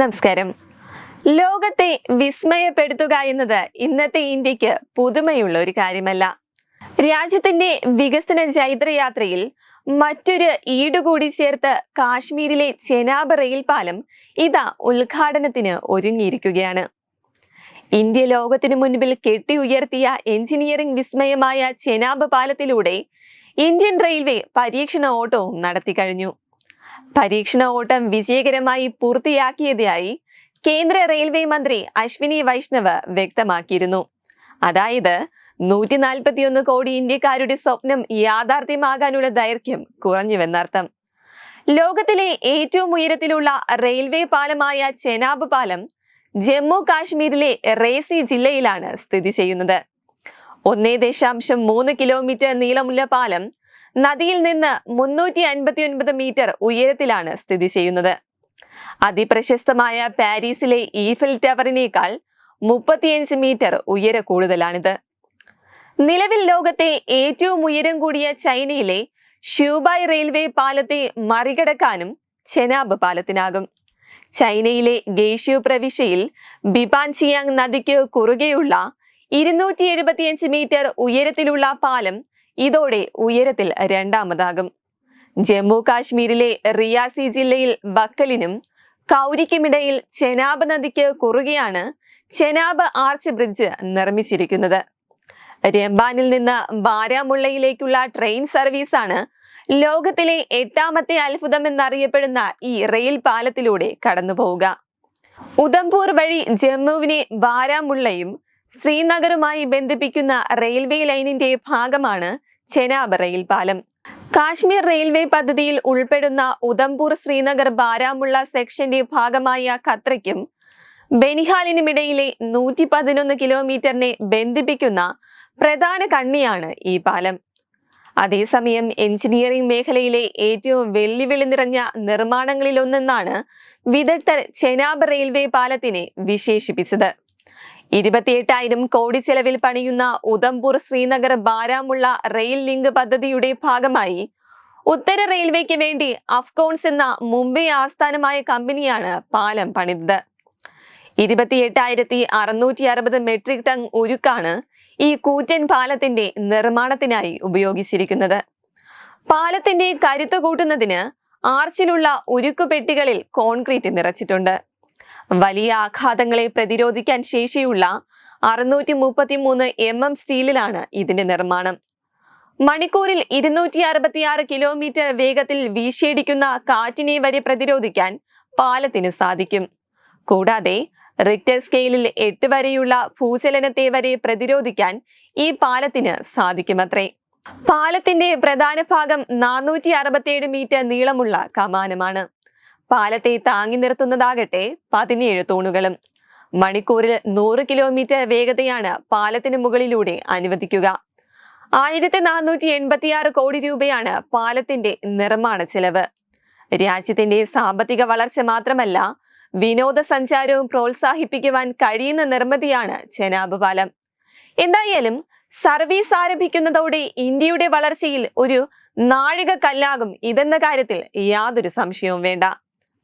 നമസ്കാരം. ലോകത്തെ വിസ്മയപ്പെടുത്തുക എന്നത് ഇന്നത്തെ ഇന്ത്യയ്ക്ക് പുതുമയുള്ള ഒരു കാര്യമല്ല. രാജ്യത്തിന്റെ വികസന ചൈത്രയാത്രയിൽ മറ്റൊരു ഈടുകൂടി ചേർത്ത് കാശ്മീരിലെ ചെനാബ് റെയിൽ പാലം ഇതാ ഉദ്ഘാടനത്തിന് ഒരുങ്ങിയിരിക്കുകയാണ്. ഇന്ത്യ ലോകത്തിനു മുൻപിൽ കെട്ടി ഉയർത്തിയ എഞ്ചിനീയറിംഗ് വിസ്മയമായ ചെനാബ് പാലത്തിലൂടെ ഇന്ത്യൻ റെയിൽവേ പരീക്ഷണ ഓട്ടവും നടത്തി കഴിഞ്ഞു. പരീക്ഷണ ഓട്ടം വിജയകരമായി പൂർത്തിയാക്കിയതായി കേന്ദ്ര റെയിൽവേ മന്ത്രി അശ്വിനി വൈഷ്ണവ് വ്യക്തമാക്കിയിരുന്നു. അതായത് നൂറ്റി നാൽപ്പത്തിയൊന്ന് കോടി ഇന്ത്യക്കാരുടെ സ്വപ്നം യാഥാർത്ഥ്യമാകാനുള്ള ദൈർഘ്യം കുറഞ്ഞുവെന്നർത്ഥം. ലോകത്തിലെ ഏറ്റവും ഉയരത്തിലുള്ള റെയിൽവേ പാലമായ ചെനാബ് പാലം ജമ്മു കാശ്മീരിലെ റേസി ജില്ലയിലാണ് സ്ഥിതി ചെയ്യുന്നത്. ഒന്നേ ദശാംശം മൂന്ന് കിലോമീറ്റർ നീളമുള്ള പാലം നദിയിൽ നിന്ന് മുന്നൂറ്റി അൻപത്തി ഒൻപത് മീറ്റർ ഉയരത്തിലാണ് സ്ഥിതി ചെയ്യുന്നത്. അതിപ്രശസ്തമായ പാരീസിലെ ഈഫിൽ ടവറിനേക്കാൾ മുപ്പത്തിയഞ്ച് മീറ്റർ ഉയര കൂടുതലാണിത്. നിലവിൽ ലോകത്തെ ഏറ്റവും ഉയരം കൂടിയ ചൈനയിലെ ഷ്യൂബായ് റെയിൽവേ പാലത്തെ മറികടക്കാനും ചെനാബ് പാലത്തിനാകും. ചൈനയിലെ ഗേഷ്യു പ്രവിശ്യയിൽ ബിപാൻചിയാങ് നദിക്ക് കുറുകെയുള്ള ഇരുന്നൂറ്റി എഴുപത്തിയഞ്ച് മീറ്റർ ഉയരത്തിലുള്ള പാലം ഇതോടെ ഉയരത്തിൽ രണ്ടാമതാകും. ജമ്മു കാശ്മീരിലെ റിയാസി ജില്ലയിൽ ബക്കലിനും കൗരിക്കുമിടയിൽ ചെനാബ് നദിക്ക് കുറുകെയാണ് ചെനാബ് ആർച്ച് ബ്രിഡ്ജ് നിർമ്മിച്ചിരിക്കുന്നത്. രംബാനിൽ നിന്ന് ബാരാമുള്ളയിലേക്കുള്ള ട്രെയിൻ സർവീസാണ് ലോകത്തിലെ എട്ടാമത്തെ അത്ഭുതം എന്നറിയപ്പെടുന്ന ഈ റെയിൽ പാലത്തിലൂടെ കടന്നുപോവുക. ഉദംപൂർ വഴി ജമ്മുവിനെ ബാരാമുള്ളയും ശ്രീനഗറുമായി ബന്ധിപ്പിക്കുന്ന റെയിൽവേ ലൈനിന്റെ ഭാഗമാണ് ചെനാബ് റെയിൽ പാലം. കാശ്മീർ റെയിൽവേ പദ്ധതിയിൽ ഉൾപ്പെടുന്ന ഉദംപൂർ ശ്രീനഗർ ബാരാമുള്ള സെക്ഷന്റെ ഭാഗമായ ഖത്രയ്ക്കും ബനിഹാലിനുമിടയിലെ നൂറ്റി പതിനൊന്ന് കിലോമീറ്ററിനെ ബന്ധിപ്പിക്കുന്ന പ്രധാന കണ്ണിയാണ് ഈ പാലം. അതേസമയം എഞ്ചിനീയറിംഗ് മേഖലയിലെ ഏറ്റവും വെല്ലുവിളി നിറഞ്ഞ നിർമ്മാണങ്ങളിലൊന്നെന്നാണ് വിദഗ്ധർ ചെനാബ് റെയിൽവേ പാലത്തിനെ വിശേഷിപ്പിച്ചത്. ഇരുപത്തിയെട്ടായിരം കോടി ചെലവിൽ പണിയുന്ന ഉദംപൂർ ശ്രീനഗർ ബാരാമുള്ള റെയിൽ ലിങ്ക് പദ്ധതിയുടെ ഭാഗമായി ഉത്തര റെയിൽവേക്ക് വേണ്ടി അഫ്കോൺസ് എന്ന മുംബൈ ആസ്ഥാനമായ കമ്പനിയാണ് പാലം പണിതത്. ഇരുപത്തിയെട്ടായിരത്തി അറുന്നൂറ്റി അറുപത് മെട്രിക് ടൺ ഉരുക്കാണ് ഈ കൂറ്റൻ പാലത്തിന്റെ നിർമ്മാണത്തിനായി ഉപയോഗിച്ചിരിക്കുന്നത്. പാലത്തിന്റെ കരുത്ത് കൂട്ടുന്നതിന് ആർച്ചിലുള്ള ഉരുക്കു പെട്ടികളിൽ കോൺക്രീറ്റ് നിറച്ചിട്ടുണ്ട്. വലിയ ആഘാതങ്ങളെ പ്രതിരോധിക്കാൻ ശേഷിയുള്ള അറുന്നൂറ്റി മുപ്പത്തി മൂന്ന് എം എം സ്റ്റീലിലാണ് ഇതിന്റെ നിർമ്മാണം. മണിക്കൂറിൽ ഇരുന്നൂറ്റി അറുപത്തിയാറ് കിലോമീറ്റർ വേഗത്തിൽ വീശിയടിക്കുന്ന കാറ്റിനെ വരെ പ്രതിരോധിക്കാൻ പാലത്തിന് സാധിക്കും. കൂടാതെ റിക്ടർ സ്കെയിലിൽ എട്ട് വരെയുള്ള ഭൂചലനത്തെ വരെ പ്രതിരോധിക്കാൻ ഈ പാലത്തിന് സാധിക്കുമത്രേ. പാലത്തിന്റെ പ്രധാന ഭാഗം നാനൂറ്റി അറുപത്തിയേഴ് മീറ്റർ നീളമുള്ള കമാനമാണ്. പാലത്തെ താങ്ങി നിർത്തുന്നതാകട്ടെ പതിനേഴ് തൂണുകളും. മണിക്കൂറിൽ നൂറ് കിലോമീറ്റർ വേഗതയാണ് പാലത്തിന് മുകളിലൂടെ അനുവദിക്കുക. ആയിരത്തി നാനൂറ്റി എൺപത്തിയാറ് കോടി രൂപയാണ് പാലത്തിന്റെ നിർമ്മാണ ചെലവ്. രാജ്യത്തിന്റെ സാമ്പത്തിക വളർച്ച മാത്രമല്ല വിനോദസഞ്ചാരവും പ്രോത്സാഹിപ്പിക്കുവാൻ കഴിയുന്ന നിർമ്മിതിയാണ് ചെനാബ് പാലം. എന്തായാലും സർവീസ് ആരംഭിക്കുന്നതോടെ ഇന്ത്യയുടെ വളർച്ചയിൽ ഒരു നാഴിക കല്ലാകും ഇതെന്ന കാര്യത്തിൽ യാതൊരു സംശയവും വേണ്ട.